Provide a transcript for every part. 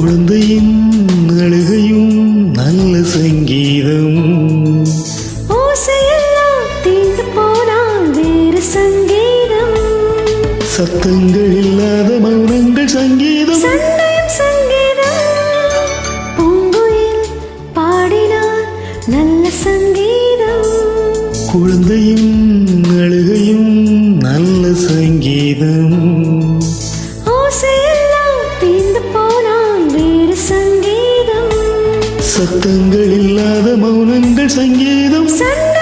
குழந்தையின் அழுகையும் நல்ல சங்கீதம். சத்தங்கள் இல்லாத மௌனங்கள் சங்கீதம். சங்கீதம். பாடினார் நல்ல சங்கீதம். குழந்தை இல்லாத மௌனங்கள் சங்கீதம். சண்டையும் சங்கீதம்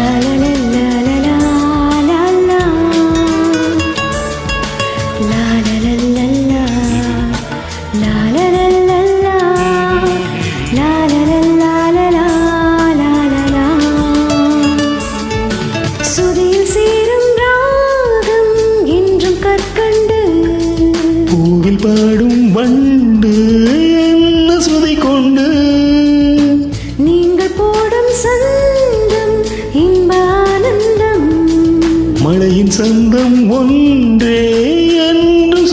la la la. மழையின் சந்தம் ஒன்றே என்று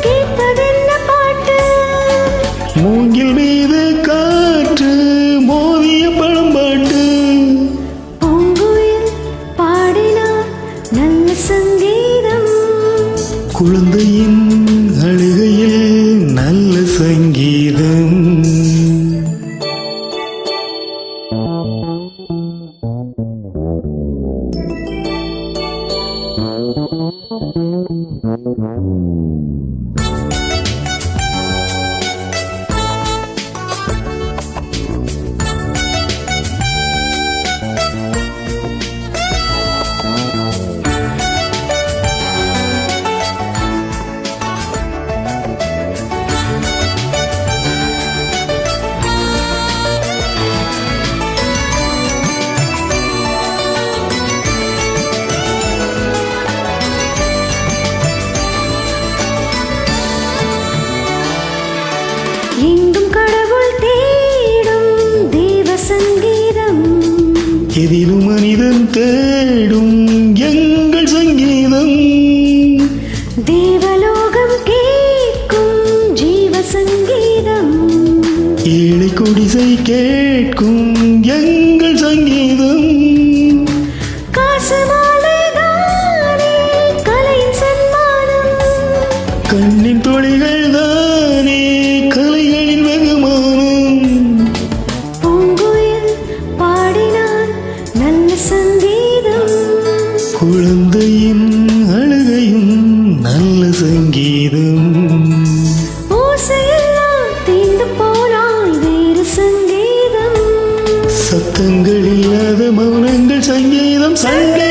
கேட்பதென்ன பாட்டு? மூங்கில் மீது காற்று மோதிய பழம்பாட்டு. பூங்குயில் பாடினார் நல்ல சங்கீதம். குழந்தையின் அழுகையில் நல்ல சங்கீதம் எதிலும் மனிதன் தேடும் எங்கள் சங்கீதம். தேவலோகம் கேட்கும் ஜீவ சங்கீதம். ஏழை குடிசை கேட்கும் குழந்தையின் அழுகையும் நல்ல சங்கீதம். சத்தங்கள் இல்லாத மௌனங்கள் சங்கீதம் சங்கீதம்